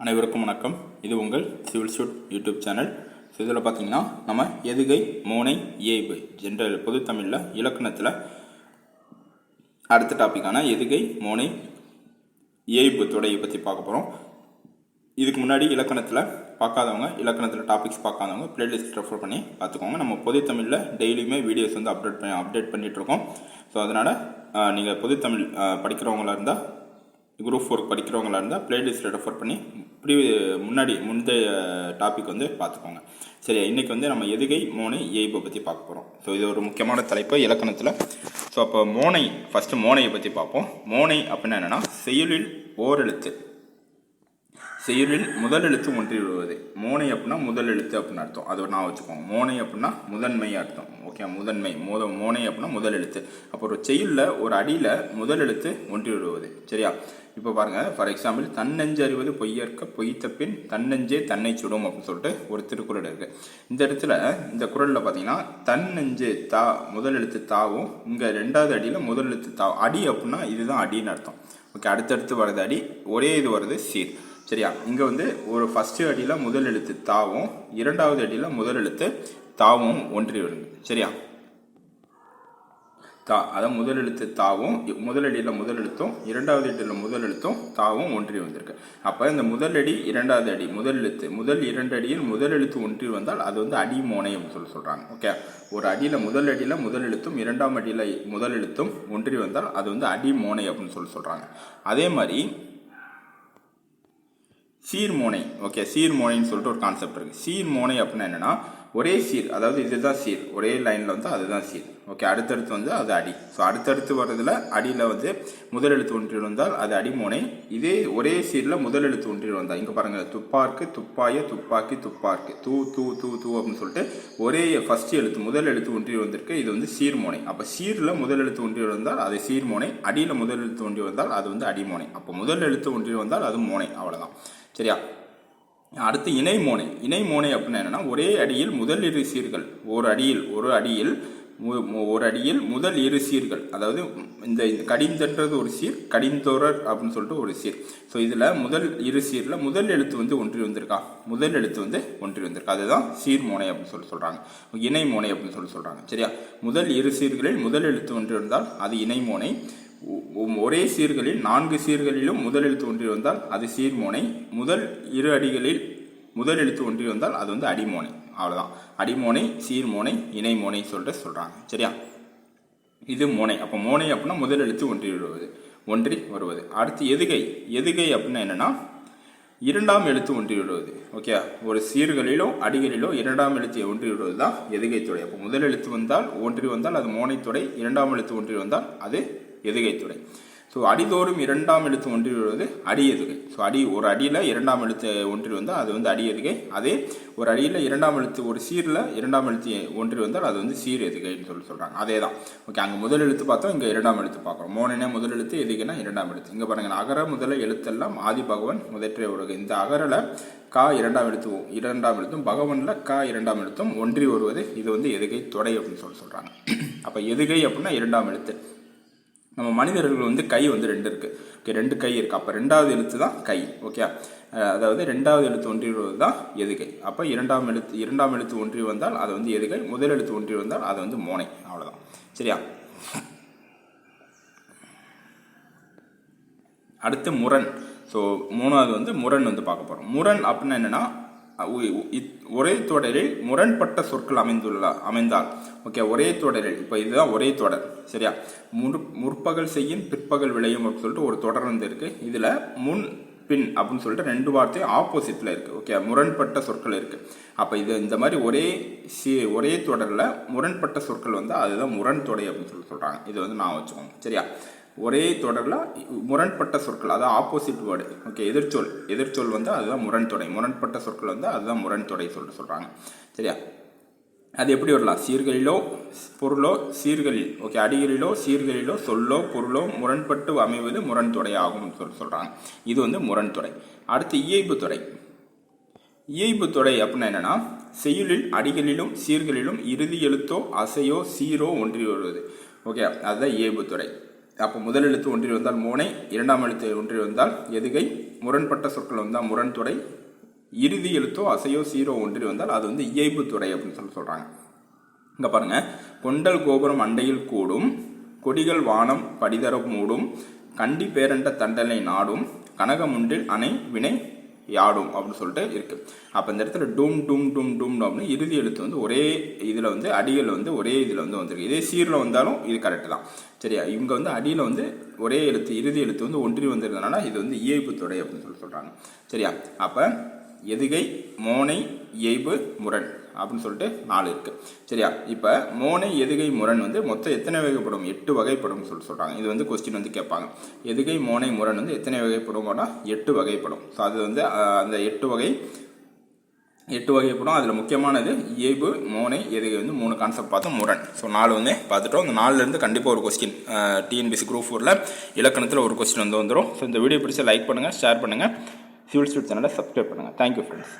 அனைவருக்கும் வணக்கம். இது உங்கள் civil shoot YouTube channel. So இதில் பார்த்தீங்கன்னா நம்ம எதுகை மோனை ஏய்பு ஜென்ரல் பொது தமிழில் இலக்கணத்தில் அடுத்த டாப்பிக்கான எதுகை மோனை ஏய்பு தொடையை பற்றி பார்க்க போகிறோம் இதுக்கு முன்னாடி இலக்கணத்தில் பார்க்காதவங்க இலக்கணத்தில் டாபிக்ஸ் பார்க்காதவங்க பிளேலிஸ்ட் ரெஃபர் பண்ணி பார்த்துக்கோங்க. நம்ம பொது தமிழில் டெய்லியுமே வீடியோஸ் வந்து அப்டேட் பண்ணி அப்டேட் பண்ணிகிட்ருக்கோம் ஸோ அதனால் நீங்கள் பொது தமிழ் படிக்கிறவங்களா இருந்தால் குரூப் ஃபோர் படிக்கிறவங்களா இருந்தால் பிளேலிஸ்ட்டில் ரெஃபர் பண்ணி ப்ரீ முன்னாடி முந்தைய டாபிக் வந்து பார்த்துக்கோங்க. சரி இன்றைக்கி வந்து நம்ம எதுகை மோனை ஏய்பை பற்றி பார்க்க போகிறோம் ஸோ இது ஒரு முக்கியமான தலைப்பு இலக்கணத்தில். ஸோ அப்போ மோனை ஃபஸ்ட்டு மோனையை பற்றி பார்ப்போம். மோனை அப்படின்னா என்னென்னா செயலில் ஓரெழுத்து. செயலில் முதல் எழுத்து ஒன்றி விடுவது மோனை அப்படின்னா முதல் எழுத்து அப்படின்னு அர்த்தம். அது நான் வச்சுக்கோங்க. மோனை அப்படின்னா முதன்மை அர்த்தம். ஓகே முதன்மை. மோத மோனை அப்படின்னா முதல் எழுத்து. அப்போ ஒரு செயலில் ஒரு அடியில் முதல் எழுத்து ஒன்றி விடுவது சரியா? இப்போ பாருங்கள் ஃபார் எக்ஸாம்பிள் தன்னெஞ்சு அறிவது பொய்யற்க பொய்த்த பின் தன்னெஞ்சே தன்னை சுடும் அப்படின்னு சொல்லிட்டு ஒரு திருக்குறள் இருக்குது இந்த இடத்துல இந்த குறளில் பார்த்தீங்கன்னா தன்னெஞ்சு தா முதல் எழுத்து தாவும் இங்கே ரெண்டாவது அடியில் முதல் எழுத்து தா அடி அப்படின்னா இதுதான் அடின்னு அர்த்தம். ஓகே அடுத்தடுத்து வர்றது அடி ஒரே இது வருது சீர். சரியா? இங்கே வந்து ஒரு ஃபஸ்ட்டு அடியில் முதல் எழுத்து தாவும் இரண்டாவது அடியில் முதல் எழுத்து தாவும் ஒன்றி வருது. சரியா? தா அதான் முதல் எழுத்து தாவும் முதலடியில் முதல் அடியில் முதல் எழுத்தும் இரண்டாவது அடியில் முதல் எழுத்தும் தாவும் ஒன்றி வந்திருக்கு. அப்போ இந்த முதல் அடி இரண்டாவது அடி முதல் எழுத்து முதல் இரண்டு அடியில் முதல் எழுத்து ஒன்றி வந்தால் அது வந்து அடி மோனை அப்படின்னு சொல்லி சொல்கிறாங்க ஓகே? ஒரு அடியில் முதல் அடியில் முதல் எழுத்தும் இரண்டாம் அடியில் முதல் எழுத்தும் ஒன்றி வந்தால் அது வந்து அடி மோனை அப்படின்னு சொல்லி சொல்கிறாங்க அதே மாதிரி சீர்மோனை ஓகே சீர்மோனைன்னு சொல்லிட்டு ஒரு கான்செப்ட் இருக்குது சீர்மோனை அப்படின்னா என்னென்னா ஒரே சீர் அதாவது இதுதான் சீர் ஒரே லைனில் வந்து அதுதான் சீர். ஓகே அடுத்தடுத்து வந்து அது அடி. ஸோ அடுத்தடுத்து வர்றதுல அடியில் வந்து முதல் எழுத்து ஒன்றி வந்தால் அது அடிமோனை இதே ஒரே சீரில் முதல் எழுத்து ஒன்றி வந்தால் இங்கே பாருங்கள் துப்பாக்கு துப்பாய துப்பாக்கி துப்பாக்கு தூ தூ தூ தூ அப்படின்னு சொல்லிட்டு ஒரே ஃபர்ஸ்ட் எழுத்து முதல் எழுத்து ஒன்றி வந்திருக்கு இது வந்து சீர்மோனை. அப்போ சீரில் முதல் எழுத்து ஒன்றி வந்தால் அது சீர்மோனை அடியில் முதல் எழுத்து ஒன்றி வந்தால் அது வந்து அடிமோனை. அப்போ முதல் எழுத்து ஒன்றி வந்தால் அது மோனை அவ்வளோதான் சரியா? அடுத்து இணை மோனை. இணை மோனை அப்படின்னா என்னன்னா ஒரே அடியில் முதல் இரு சீர்கள் ஒரு அடியில் ஒரு அடியில் ஒரு அடியில் முதல் இரு சீர்கள். அதாவது இந்த கடிந்தன்றது ஒரு சீர் கடிந்தோரர் அப்படின்னு சொல்லிட்டு ஒரு சீர். ஸோ இதில் முதல் இரு சீரில் முதல் எழுத்து வந்து ஒன்றி வந்திருக்கா? முதல் எழுத்து வந்து ஒன்றி வந்திருக்கா. அதுதான் சீர் மோனை அப்படின்னு சொல்லி சொல்கிறாங்க இணை மோனை அப்படின்னு சொல்லி சொல்கிறாங்க சரியா? முதல் இரு சீர்களில் முதல் எழுத்து ஒன்று இருந்தால் அது இணை மோனை. ஒரே சீர்களில் நான்கு சீர்களிலும் முதல் எழுத்து ஒன்றி வந்தால் அது சீர்மோனை முதல் இரு அடிகளில் முதல் எழுத்து ஒன்றி வந்தால் அது வந்து அடிமோனை அவ்வளோதான் அடிமோனை சீர்மோனை இணைமோனை சொல்லிட்டு சொல்கிறாங்க சரியா? இது மோனை. அப்போ மோனை அப்படின்னா முதல் எழுத்து ஒன்றி வருவது ஒன்றி வருவது. அடுத்து எதுகை. எதுகை அப்படின்னா என்னன்னா இரண்டாம் எழுத்து ஒன்றி விடுவது ஓகே ஒரு சீர்களிலோ அடிகளிலோ இரண்டாம் எழுத்தை ஒன்றி விடுவது தான் எதுகை தொடை. அப்போ முதல் எழுத்து வந்தால் ஒன்றி வந்தால் அது மோனை தொடை. இரண்டாம் எழுத்து ஒன்றி வந்தால் அது எதுகை ஸோ அடிதோறும் இரண்டாம் எழுத்து ஒன்றில் வருவது அடி எதுகை. ஸோ அடி ஒரு அடியில் இரண்டாம் எழுத்து ஒன்றில் வந்தால் அது வந்து அடி எதுகை. அதே ஒரு அடியில் இரண்டாம் எழுத்து ஒரு சீரில் இரண்டாம் எழுத்து ஒன்றில் வந்தால் அது வந்து சீர் எதுகைன்னு சொல்லி சொல்கிறாங்க அதே தான். ஓகே அங்கே முதல் எழுத்து பார்த்தோம் இங்கே இரண்டாம் எழுத்து பார்க்குறோம். மோனனே முதல் எழுத்து எதுகைனா இரண்டாம் எழுத்து. இங்கே பாருங்க அகர முதல எழுத்தெல்லாம் ஆதி பகவன் முதற்றே உலகு. இந்த அகரில் கா இரண்டாம் எழுத்து இரண்டாம் எழுத்தும் பகவனில் கா இரண்டாம் எழுத்தும் ஒன்றி வருவது. இது வந்து எதுகை தொடை அப்படின்னு சொல்லி சொல்கிறாங்க அப்போ எதுகை அப்படின்னா இரண்டாம் எழுத்து. நம்ம மனிதர்கள் வந்து கை வந்து ரெண்டு இருக்குது ஓகே ரெண்டு கை இருக்குது அப்போ ரெண்டாவது எழுத்து தான் கை. ஓகே அதாவது ரெண்டாவது எழுத்து ஒன்றியது தான் எதுகை. அப்போ இரண்டாம் எழுத்து இரண்டாம் எழுத்து ஒன்றி வந்தால் அது வந்து எதுகை? முதல் எழுத்து ஒன்றி வந்தால் அது வந்து மோனை. அவ்வளோதான் சரியா? அடுத்து முரண். ஸோ மூணாவது வந்து முரண் வந்து பார்க்க போகிறோம் முரண் அப்படின்னா என்னென்னா ஒரே தொடரில் முரண்பட்ட சொற்கள் அமைந்துள்ள அமைந்தால். ஓகே ஒரே தொடரில். இப்போ இதுதான் ஒரே தொடர். சரியா? முற் முற்பகல் செய்யும் பிற்பகல் விளையும் அப்படின்னு சொல்லிட்டு ஒரு தொடர் வந்து இருக்கு. இதில் முன் பின் அப்படின்னு சொல்லிட்டு ரெண்டு வார்த்தையும் ஆப்போசிட்டில் இருக்குது ஓகே முரண்பட்ட சொற்கள் இருக்குது அப்போ இது இந்த மாதிரி ஒரே சி ஒரே தொடரில் முரண்பட்ட சொற்கள் வந்து அதுதான் முரண் தொடை அப்படின்னு சொல்லி சொல்கிறாங்க இது வந்து நான் வச்சுக்கோங்க. சரியா? ஒரே தொடரில் முரண்பட்ட சொற்கள் அதான் ஆப்போசிட் வேர்டு ஓகே எதிர்ச்சொல் எதிர்ச்சொல் வந்து அதுதான் முரண்தொடை. முரண்பட்ட சொற்கள் வந்து அதுதான் முரண்தொடை சொல்லிட்டு சொல்கிறாங்க சரியா? அது எப்படி வரலாம்? சீர்களிலோ பொருளோ சீர்களில் ஓகே அடிகளிலோ சீர்களிலோ சொல்லோ பொருளோ முரண்பட்டு அமைவது முரண்தொடை ஆகும்னு சொல்லி சொல்கிறாங்க இது வந்து முரண்தொடை. அடுத்து இயைபு தொடை. இயைபு தொடை அப்படின்னா என்னன்னா செய்யுளில் அடிகளிலும் சீர்களிலும் இறுதி எழுத்தோ அசையோ சீரோ ஒன்றி வருவது. ஓகே அதுதான் இயைபு தொடை. அப்போ முதல் எழுத்து ஒன்றில் வந்தால் மோனை இரண்டாம் எழுத்து ஒன்றி வந்தால் எதுகை முரண்பட்ட சொற்கள் வந்தால் முரண்துறை இறுதி எழுத்தோ அசையோ சீரோ ஒன்றில் வந்தால் அது வந்து இயைபு துறை அப்படின்னு சொல்லி சொல்கிறாங்க இங்கே பாருங்க. கொண்டல் கோபுரம் அண்டையில் கூடும் கொடிகள் வானம் படிதர மூடும் கண்டி பேரண்ட தண்டனை நாடும் கனகமுண்டில் அணை வினை யாடும் அப்படின்னு சொல்லிட்டு இருக்கு. அப்போ இந்த இடத்துல டூம் டூம் டூம் டூம் அப்படின்னு இறுதி எழுத்து வந்து ஒரே இதில் வந்து அடியில் வந்து ஒரே இதில் வந்து வந்திருக்கு. இதே சீரில் வந்தாலும் இது கரெக்டு தான். சரியா? இவங்க வந்து அடியில் வந்து ஒரே எழுத்து இறுதி எழுத்து வந்து ஒன்றி வந்திருந்தனால இது வந்து இயைபு தொடை அப்படின்னு சொல்லி சொல்கிறாங்க சரியா? அப்போ எதுகை மோனை இயைபு முரண் அப்படின்னு சொல்லிட்டு நாலு இருக்கு. சரியா? இப்போ மோனை எதுகை முரண் வந்து மொத்தம் எத்தனை வகைப்படும்? எட்டு வகைப்படும் சொல்லி சொல்கிறாங்க இது வந்து கொஸ்டின் வந்து கேட்பாங்க. எதுகை மோனை முரண் வந்து எத்தனை வகைப்படும் எட்டு வகைப்படும். ஸோ அது வந்து அந்த எட்டு வகை எட்டு வகைப்படும். அதில் முக்கியமானது இயைபு மோனை எதுகை வந்து மூணு கான்செப்ட் பார்த்தோம் முரண். ஸோ நாலு வந்து பார்த்துட்டோம். அந்த நாலுலேருந்து கண்டிப்பாக ஒரு கொஸ்டின் டிஎன்பிசி குரூப் ஃபோரில் இலக்கணத்தில் ஒரு கொஸ்டின் வந்து வந்துடும் ஸோ இந்த வீடியோ பிடிச்சி லைக் பண்ணுங்கள் ஷேர் பண்ணுங்கள் ஃபியூல் ஸ்டூட் சேனலை சப்ஸ்கிரைப் பண்ணுங்கள் தேங்க்யூ ஃப்ரெண்ட்ஸ்